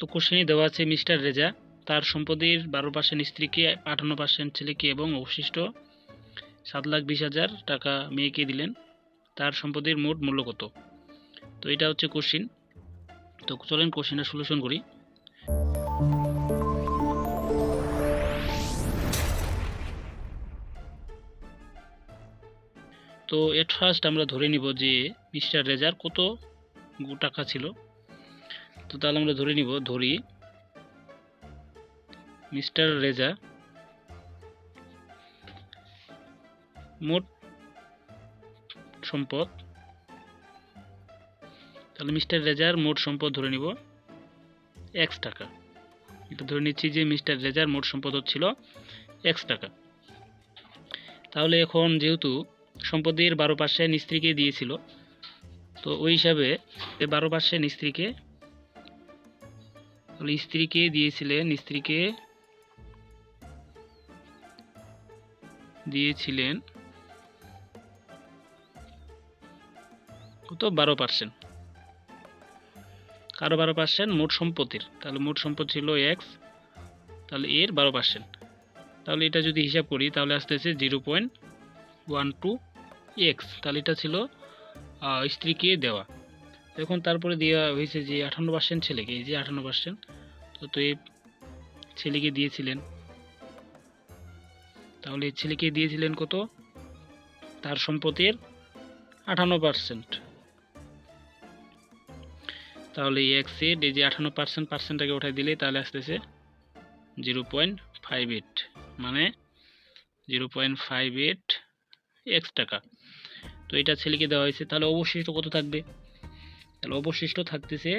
তো কোশ্চেনে দেওয়া আছে মিস্টার রেজা। তার সম্পদের বারো পার্সেন্ট স্ত্রীকে, আটান্ন পার্সেন্ট ছেলেকে এবং অবশিষ্ট সাত লাখ বিশ হাজার টাকা মেয়েকে দিলেন। তার সম্পদের মোট মূল্য কত? তো এটা হচ্ছে কোশ্চিন। তো চলেন কোশ্চেনটা সলিউশন করি। তো এট ফার্স্ট আমরা ধরে নিব যে মিস্টার রেজার কত টাকা ছিল? তো তাহলে আমরা ধরে নিব, ধরি। মিস্টার রেজা, মোট সম্পদ, তাহলে মিস্টার রেজার মোট সম্পদ ধরে নিব এক্স টাকা। এটা ধরে নিচ্ছি যে মিস্টার রেজার মোট সম্পদ হচ্ছিল এক্স টাকা। তাহলে এখন যেহেতু সম্পদের বারো পার্সেন্ট স্ত্রীকে দিয়েছিল, তো ওই হিসাবে বারো পার্সেন্ট স্ত্রীকে তাহলে স্ত্রীকে দিয়েছিলেন স্ত্রীকে দিয়েছিলেন কত? বারো পার্সেন্ট কারও বারো পার্সেন্ট মোট সম্পত্তির। তাহলে মোট সম্পদ ছিল এক্স, তাহলে এর বারো পার্সেন্ট তাহলে এটা যদি হিসাব করি, তাহলে আসতেছে zero point one two X. তাহলে এটা ছিল স্ত্রীকে দেওয়া। এখন তারপরে দেওয়া হয়েছে যে আঠান্ন পার্সেন্ট ছেলেকে, এই যে আঠান্ন পার্সেন্ট তো তো এই ছেলেকে দিয়েছিলেন। তাহলে এই ছেলেকে দিয়েছিলেন কত? তার সম্পত্তির আঠান্ন পার্সেন্ট তাহলে এক্সের এই যে আঠান্ন পার্সেন্ট পার্সেন্টটাকে উঠাই দিলে তাহলে আসতেছে জিরো পয়েন্ট ফাইভ এইট মানে zero point five eight X টাকা। তো এটা ছেলেকে দেওয়া হয়েছে, তাহলে অবশিষ্ট কত থাকবে? তাহলে অবশিষ্ট থাকতেছে,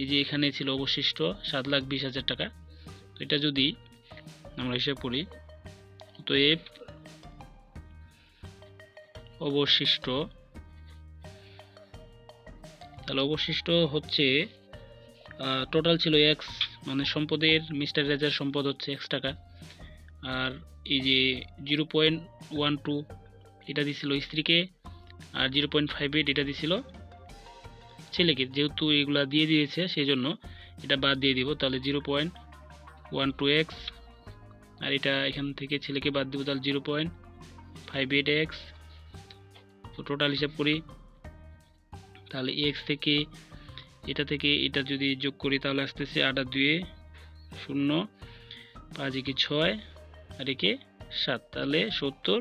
এই যে এখানে ছিল অবশিষ্ট, সাত লাখ বিশ হাজার টাকা। এটা যদি আমরা হিসাব করি তো এ অবশিষ্ট, তাহলে অবশিষ্ট হচ্ছে টোটাল ছিল এক্স মানে সম্পদের, মিস্টার রেজার সম্পদ হচ্ছে এক্স টাকা। আর এই যে জিরো পয়েন্ট ওয়ান টু, এটা দিছিল স্ত্রীকে, আর জিরো পয়েন্ট ফাইভ এইট, এটা দিছিল ছেলেকে যেহেতু এগুলা দিয়ে দিয়েছে সেই জন্য এটা বাদ দিয়ে দিব। তাহলে zero point one two X আর এটা এখান থেকে ছেলেকে বাদ দিব, তাহলে zero point five eight X তো টোটাল হিসাব করি, তাহলে এক্স থেকে, এটা থেকে এটা যদি যোগ করি, তাহলে আসতেছে আট দুয়ে শূন্য, পাঁচ একে ছয়, আর একে সাত। তাহলে সত্তর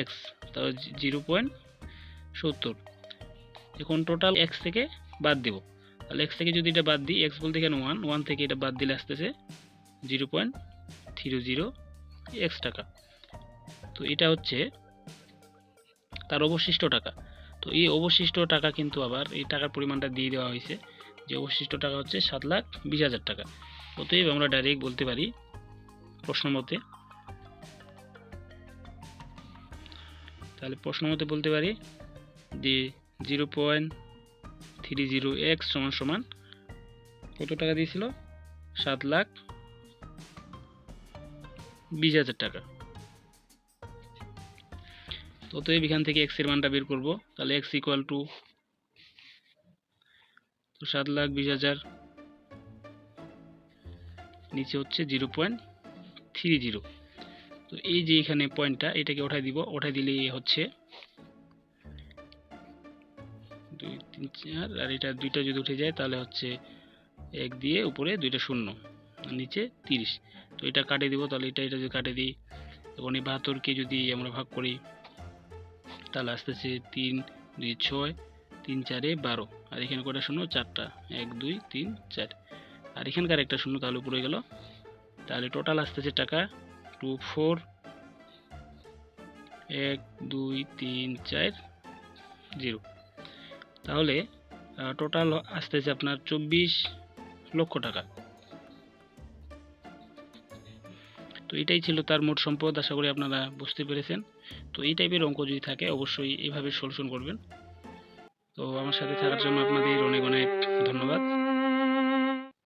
এক্স তাহলে জিরো পয়েন্ট সত্তর। এখন টোটাল এক্স থেকে বাদ দেব। তাহলে এক্স থেকে যদি এটা বাদ দিই এক্স বলতে এখানে ওয়ান ওয়ান থেকে এটা বাদ দিলে আসতেছে zero point three zero X টাকা। তো এটা হচ্ছে তার অবশিষ্ট টাকা। তো এই অবশিষ্ট টাকা কিন্তু আবার এই টাকার পরিমাণটা দিয়ে দেওয়া হয়েছে যে অবশিষ্ট টাকা হচ্ছে সাত লাখ বিশ হাজার টাকা। অতএব আমরা ডাইরেক্ট বলতে পারি প্রশ্ন মতে। তাহলে প্রশ্ন মতে বলতে পারি যে zero point three zero X সমান সমান কত টাকা দিয়েছিল? সাত লাখ বিশ হাজার টাকা। অতএব এখান থেকে এক্সের মানটা বের করব। তাহলে এক্স ইকুয়াল টু তো সাত লাখ বিশ হাজার। নিচে হচ্ছে জিরো পয়েন্ট থ্রি জিরো। তো এই যে এখানে পয়েন্টটা এটাকে ওঠাই দিব। ওঠাই দিলে হচ্ছে দুই, তিন, চার, আর এটা দুইটা যদি উঠে যায় তাহলে হচ্ছে এক দিয়ে উপরে দুইটা শূন্য নিচে তিরিশ। তো এটা কাটে দিব, তাহলে এটা এটা যদি কাটে দিই, এবং এই বাহাত্তরকে যদি আমরা ভাগ করি, তাহলে আসতেছে তিন, দুই, ছয়, তিন, চারে বারো। আর এখানে কটা শূন্য? চারটা। এক, দুই, তিন, চার। আর এখানকার একটা শূন্য তাহলে উপরে গেল। তাহলে টোটাল আসতেছে টাকা টু ফোর এক, দুই, তিন, চার জিরো তাহলে টোটাল আসতেছে আপনার চব্বিশ লক্ষ টাকা। তো এটাই ছিল তার মোট সম্পদ, আশা করি আপনারা বুঝতে পেরেছেন। তো এই টাইপের অঙ্ক যদি থাকে, অবশ্যই এভাবে সলিউশন করবেন। তো আমার সাথে থাকার জন্য আপনাদের অনেক অনেক ধন্যবাদ।